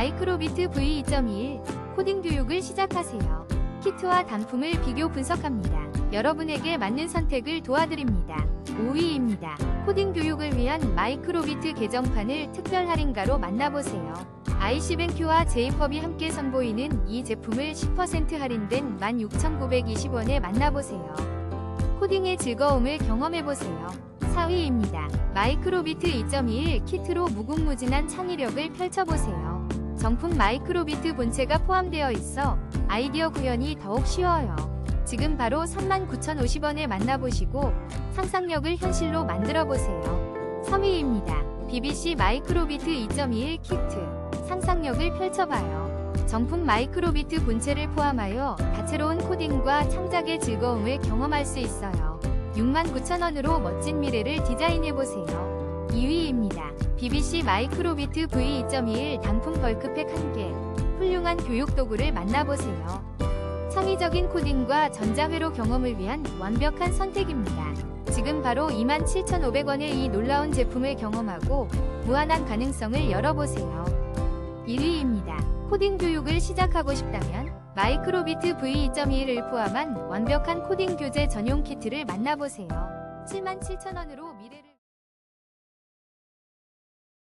마이크로비트 V2.21 코딩 교육을 시작하세요. 키트와 단품을 비교 분석합니다. 여러분에게 맞는 선택을 도와드립니다. 5위입니다. 코딩 교육을 위한 마이크로비트 개정판을 특별 할인가로 만나보세요. IC뱅큐와 제이펍이 함께 선보이는 이 제품을 10% 할인된 16,920원에 만나보세요. 코딩의 즐거움을 경험해보세요. 4위입니다. 마이크로비트 2.21 키트로 무궁무진한 창의력을 펼쳐보세요. 정품 마이크로비트 본체가 포함되어 있어 아이디어 구현이 더욱 쉬워요. 지금 바로 39,050원에 만나보시고 상상력을 현실로 만들어보세요. 3위입니다. BBC 마이크로비트 2.21 키트 상상력을 펼쳐봐요. 정품 마이크로비트 본체를 포함하여 다채로운 코딩과 창작의 즐거움을 경험할 수 있어요. 69,000원으로 멋진 미래를 디자인해보세요. 2위입니다. BBC 마이크로비트 V2.21 단품 벌크팩 1개 훌륭한 교육 도구를 만나보세요. 창의적인 코딩과 전자회로 경험을 위한 완벽한 선택입니다. 지금 바로 27,500원의 이 놀라운 제품을 경험하고 무한한 가능성을 열어보세요. 1위입니다. 코딩 교육을 시작하고 싶다면 마이크로비트 V2.21을 포함한 완벽한 코딩 교재 전용 키트를 만나보세요. 77,000원으로 미래를